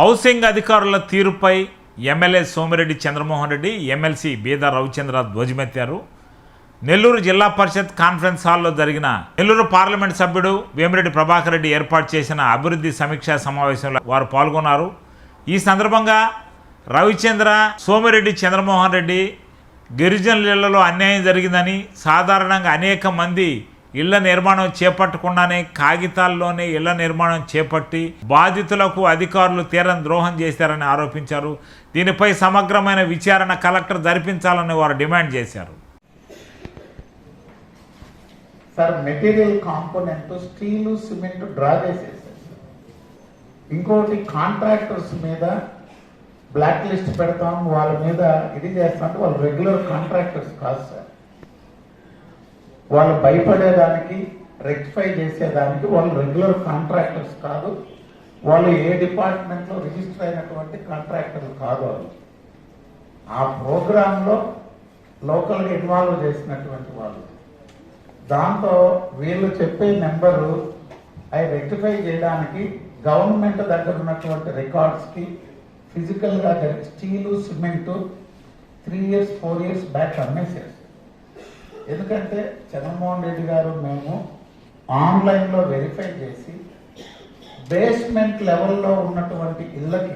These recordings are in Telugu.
హౌసింగ్ అధికారుల తీరుపై ఎమ్మెల్యే సోమిరెడ్డి చంద్రమోహన్ రెడ్డి ఎమ్మెల్సీ బీదా రవిచంద్ర ధ్వజమెత్తారు. నెల్లూరు జిల్లా పరిషత్ కాన్ఫరెన్స్ హాల్లో జరిగిన నెల్లూరు పార్లమెంట్ సభ్యుడు వేమిరెడ్డి ప్రభాకర్ రెడ్డి ఏర్పాటు చేసిన అభివృద్ధి సమీక్షా సమావేశంలో వారు పాల్గొన్నారు. ఈ సందర్భంగా రవిచంద్ర సోమిరెడ్డి చంద్రమోహన్ రెడ్డి గిరిజనులలో అన్యాయం జరిగిందని సాధారణంగా అనేక మంది ఇళ్ళ నిర్మాణం చేపట్టకుండానే కాగితాల్లోనే ఇళ్ళ నిర్మాణం చేపట్టి బాధితులకు అధికారులు తీరం ద్రోహం చేశారని ఆరోపించారు. దీనిపై సమగ్రమైన విచారణ కలెక్టర్ జరిపించాలని వారు డిమాండ్ చేశారు. Sir material component steel cement draw చేసేసారు. ఇంకోటి కాంట్రాక్టర్స్ మీద బ్లాక్ లిస్ట్ పెడతాం వాళ్ళ మీద ఇది చేస్తాం వాళ్ళు రెగ్యులర్ కాంట్రాక్టర్స్ కాదు సార్. వాళ్ళు భయపడేదానికి రెక్టిఫై చేసేదానికి వాళ్ళు రెగ్యులర్ కాంట్రాక్టర్స్ కాదు. వాళ్ళు ఏ డిపార్ట్మెంట్లో రిజిస్టర్ అయినటువంటి కాంట్రాక్టర్లు కాదు వాళ్ళు. ఆ ప్రోగ్రాంలో లోకల్గా ఇన్వాల్వ్ చేసినటువంటి వాళ్ళు. దాంతో వీళ్ళు చెప్పే నెంబరు అవి రెక్టిఫై చేయడానికి గవర్నమెంట్ దగ్గర ఉన్నటువంటి రికార్డ్స్కి ఫిజికల్గా steel cement three years four years back అమ్మేసేస్తారు ఎందుకంటే చంద్రమోహన్ రెడ్డి గారు మేము ఆన్లైన్లో వెరిఫై చేసి బేస్మెంట్ లెవెల్లో ఉన్నటువంటి ఇళ్ళకి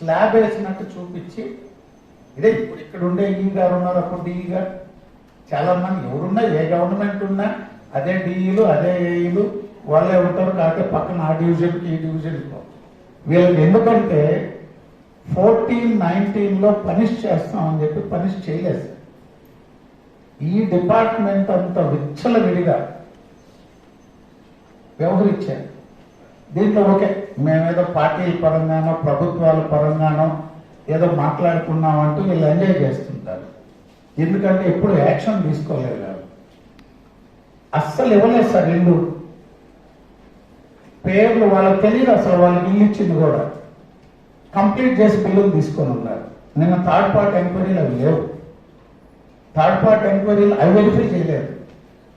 స్లాబ్ వేసినట్టు చూపించి ఇదే ఇప్పుడు ఇక్కడ ఉండే ఈ గారు ఉన్నారు అప్పుడు డిఈ గారు. చాలా మంది ఎవరున్నా ఏ గవర్నమెంట్ ఉన్నా అదే డిఈలు అదే ఏఈలు వాళ్ళే ఉంటారు కాకపోతే పక్కన ఆ డివిజన్కి ఈ డివిజన్కి వీళ్ళకి ఎందుకంటే ఫోర్టీన్ నైన్టీన్లో పనిష్ చేస్తామని చెప్పి పనిష్ చేయలేదు. ఈ డిపార్ట్మెంట్ అంత విచ్చల విడిగా వ్యవహరించారు. దీంట్లో ఓకే మేమేదో పార్టీల పరంగానో ప్రభుత్వాల పరంగానో ఏదో మాట్లాడుకున్నామంటూ వీళ్ళు ఎంజాయ్ చేస్తుంటారు. ఎందుకంటే ఎప్పుడు యాక్షన్ తీసుకోలేదు అస్సలు ఇవ్వలేదు సార్ ఇల్లు. పేర్లు వాళ్ళకి తెలియదు అసలు వాళ్ళకి ఇల్లు ఇచ్చింది కూడా. కంప్లీట్ చేసి బిల్లులు తీసుకొని ఉన్నారు. నిన్న థర్డ్ పార్టీ ఎంక్వైరీలు అవి లేవు. థర్డ్ పార్టీ ఎంక్వైరీలు అవి వెరిఫై చేయలేదు.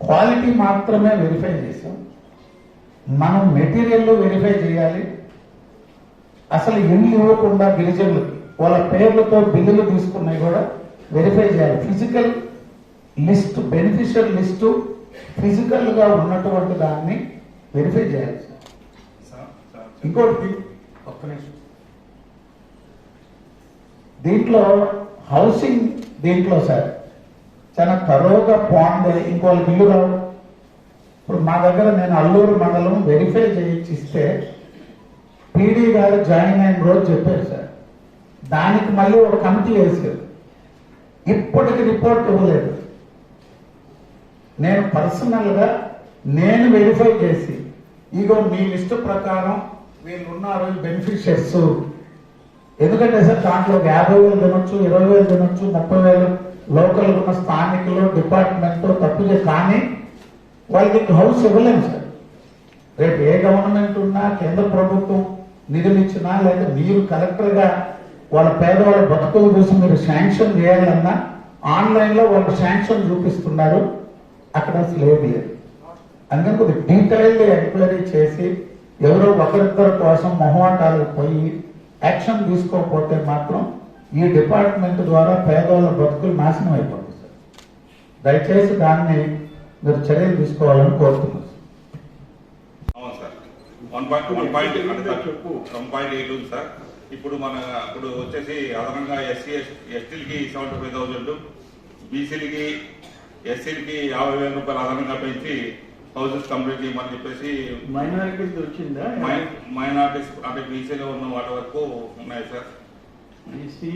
క్వాలిటీ మాత్రమే వెరిఫై చేసాం మనం మెటీరియల్ వెరిఫై చేయాలి. అసలు ఇల్లు ఇవ్వకుండా గిరిజనులకి వాళ్ళ పేర్లతో బిల్లులు తీసుకున్నాయి కూడా వెరిఫై చేయాలి. ఫిజికల్ లిస్ట్ బెనిఫిషియల్ లిస్టు ఫిజికల్గా ఉన్నటువంటి దాన్ని వెరిఫై చేయాలి. ఇంకోటి ఒక్క నిమిషం. దీంట్లో హౌసింగ్ దీంట్లో సార్ చాలా తరోగా బాగుంది. ఇంకో బిల్లు రావు ఇప్పుడు మా దగ్గర నేను అల్లూరు మండలం వెరిఫై చేయించి ఇస్తే పీడీ గారు జాయిన్ అయిన రోజు చెప్పారు సార్. దానికి మళ్ళీ ఒక కమిటీ వేసారు ఇప్పటికి రిపోర్ట్ ఇవ్వలేదు. నేను పర్సనల్గా నేను వెరిఫై చేసి ఇగో మీ లిస్టు ప్రకారం వీళ్ళు ఉన్నారు బెనిఫిషియర్స్ ఎందుకంటే సార్ దాంట్లో యాభై వేలు తినొచ్చు ఇరవై వేలు తినొచ్చు ముప్పై వేలు లోకల్ ఉన్న స్థానికులు డిపార్ట్మెంట్ తప్పు చేసి కానీ వాళ్ళకి హౌస్ ఇవ్వలేము సార్. రేపు ఏ గవర్నమెంట్ ఉన్నా కేంద్ర ప్రభుత్వం నిధులు లేదా మీరు కలెక్టర్గా వాళ్ళ పేదవాళ్ళ బతుకుల కోసం మీరు శాంక్షన్ చేయాలన్నా ఆన్లైన్లో వాళ్ళు శాంక్షన్ చూపిస్తున్నారు. అక్కడ అసలు ఏది లేదు. అందుకని కొద్దిగా డీటెయిల్డ్ ఎంక్వైరీ చేసి ఎవరో ఒకరిద్దరి కోసం మొహమాటాలకు పోయి యాక్షన్ తీసుకోకపోతే మాత్రం ఈ డిపార్ట్మెంట్ ద్వారా పేదవాళ్ళ బతుకులు నాశనం అయిపోతుంది సార్. దయచేసి దాన్ని మీరు చర్యలు తీసుకోవాలని కోరుతున్నాను సార్. అవును sir. One point one point అంటే సార్ చెప్పు వన్ పాయింట్ ఎయిట్ ఉంది సార్. ఇప్పుడు మన ఇప్పుడు వచ్చేసి అదనంగా ఎస్సీ ఎస్టీలకి సెవెంటీ ఫైవ్ థౌజండ్ బీసీలకి ఎస్సీలకి యాభై వేల రూపాయలు అదనంగా పెంచి హౌసెస్ కంప్లీట్ చేయమని చెప్పేసి మైనారిటీస్ వచ్చిందా మైనార్టీస్ అంటే బీసీలో ఉన్న వాటి వరకు ఉన్నాయి సార్. బీసీ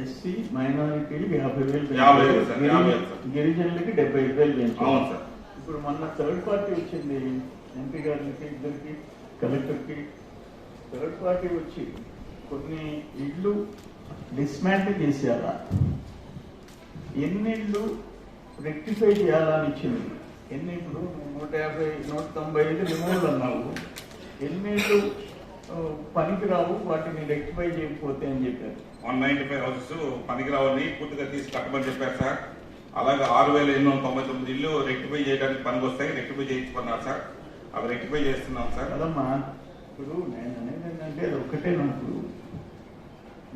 ఎస్సీ మైనారిటీలు యాభై వేలు యాభై వేలు సార్, యాభై వేలు సార్. గిరిజనులకి డెబ్బై ఐదు వేలు పెంచారు. అవును సార్. ఇప్పుడు మొన్న థర్డ్ పార్టీ వచ్చింది. ఎంపీ గారికి ఇద్దరికి కలెక్టర్కి. థర్డ్ పార్టీ వచ్చి కొన్ని ఇళ్ళు డిస్మాంటిల్ చేసేయాలా? ఎన్ని ఇళ్ళు రెక్టిఫై చేయాలని ఇచ్చింది. ఎన్ని ఇప్పుడు నూట యాభై నూట తొంభై ఐదు రిమూవల్ అన్నావు. ఎన్ని ఇళ్ళు పనికిరావు వాటిని రెక్టిఫై చేయకపోతే అని చెప్పారు. వన్ నైన్టీ ఫైవ్ హౌసెస్ పనికిరావని పూర్తిగా తీసి కట్టమని చెప్పారు సార్. అలాగే ఆరు వేల ఎనిమిది వందల తొంభై తొమ్మిది ఇల్లు రెక్టిఫై చేయడానికి పనికి వస్తాయి రెక్టిఫై చేయించుకున్నారు సార్. అవి రెక్టిఫై చేస్తున్నాం సార్. కదమ్మా ఇప్పుడు నేను అనేది ఏంటంటే అది ఒక్కటే నాకు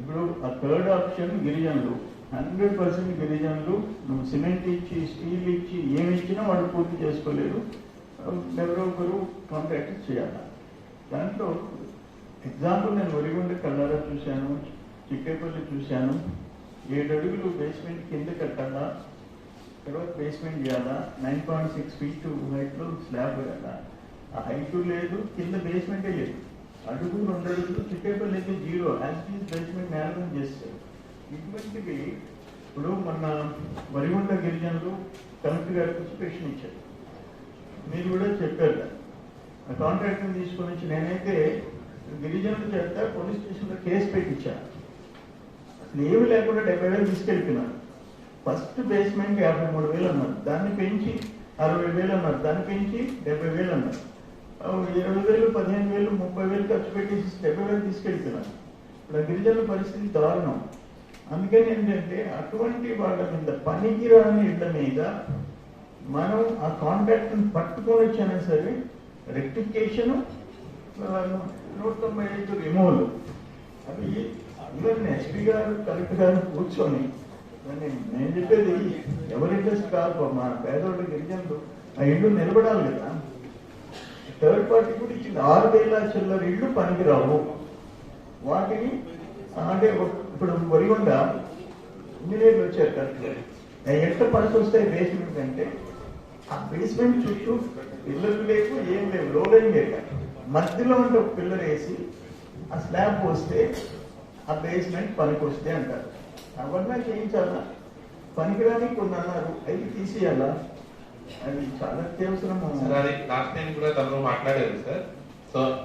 ఇప్పుడు ఆ థర్డ్ ఆప్షన్ గిరిజనులు. హండ్రెడ్ పర్సెంట్ గిరిజనులు నువ్వు సిమెంట్ ఇచ్చి స్టీల్ ఇచ్చి ఏమి ఇచ్చినా వాళ్ళు పూర్తి చేసుకోలేరు. ఎవరో ఒకరు కాంట్రాక్ట్ చేయాలి. దాంట్లో ఎగ్జాంపుల్ నేను ఒరిగొండ కళ్ళారా చూశాను చిక్కేపల్లి చూశాను. ఏడు అడుగులు బేస్మెంట్ కింద కట్టాలా? తర్వాత బేస్మెంట్ చేయాలా నైన్ పాయింట్ సిక్స్ ఫీట్ హైట్లో స్లాబ్ వేయాలా? ఆ హైట్ లేదు కింద బేస్మెంటే లేదు. అడుగు రెండు అడుగులు చిక్కేపల్లి అయితే జీరో యాజ్ బేస్మెంట్ నేరం చేస్తారు. ఇటువంటివి ఇప్పుడు మన వరిగుంట గిరిజనులు కలెక్టర్ గారికి స్పెషన్ ఇచ్చారు. మీరు కూడా చెప్పారు ఆ కాంట్రాక్ట్ని తీసుకొని వచ్చి నేనైతే గిరిజనులు చెప్తే పోలీస్ స్టేషన్లో కేసు పెట్టించారు. అసలు ఏమి లేకుండా డెబ్బై వేలు తీసుకెళ్తున్నాను ఫస్ట్ బేస్మెంట్ యాభై మూడు వేలు అన్నారు. దాన్ని పెంచి అరవై వేలు అన్నారు. దాన్ని పెంచి డెబ్బై వేలు అన్నారు. ఇరవై వేలు పదిహేను వేలు ముప్పై వేలు ఖర్చు పెట్టేసి డెబ్బై వేలు తీసుకెళ్తున్నాను ఇప్పుడు గిరిజన గిరిజనుల పరిస్థితి దారుణం. అందుకని ఏంటంటే అటువంటి వాళ్ళ మీద పనికిరాని ఇళ్ళ మీద మనం ఆ కాంట్రాక్ట్ని పట్టుకొని వచ్చినా సరే రెక్టిఫికేషను నూట తొంభై ఐదు రిమూవల్. అవి అందరిని ఎస్పీ గారు కలెక్టర్ గారు కూర్చొని దాన్ని నేను చెప్పేది ఎవరి ఇంట్రెస్ట్ కాదు మా పేదోళ్ళ గిరిజనులు ఆ ఇల్లు నిలబడాలి కదా. థర్డ్ పార్టీ కూడా ఇచ్చింది. ఆరు వేల చిల్లర ఇళ్ళు పనికిరావు. వాటిని అంటే ఇప్పుడు వరిగొండ ఇంజనీర్లు వచ్చారు కరెక్ట్ ఎంత పనికి వస్తాయి బేస్మెంట్ అంటే ఆ బేస్మెంట్ చుట్టూ పిల్లలు లేవు ఏం లేవు రోలైన్ లేక మధ్యలో ఉంటే ఒక పిల్లర్ వేసి ఆ స్లాబ్ పోస్తే ఆ బేస్మెంట్ పనికి వస్తే అంటారు. అవన్నీ చేయించాలా? పనికిరాని కొన్ని అన్నారు. అవి తీసేయాలా? అది చాలా అత్యవసరం సార్ అది లాస్ట్ టైం కూడా తను మాట్లాడారు సార్. సో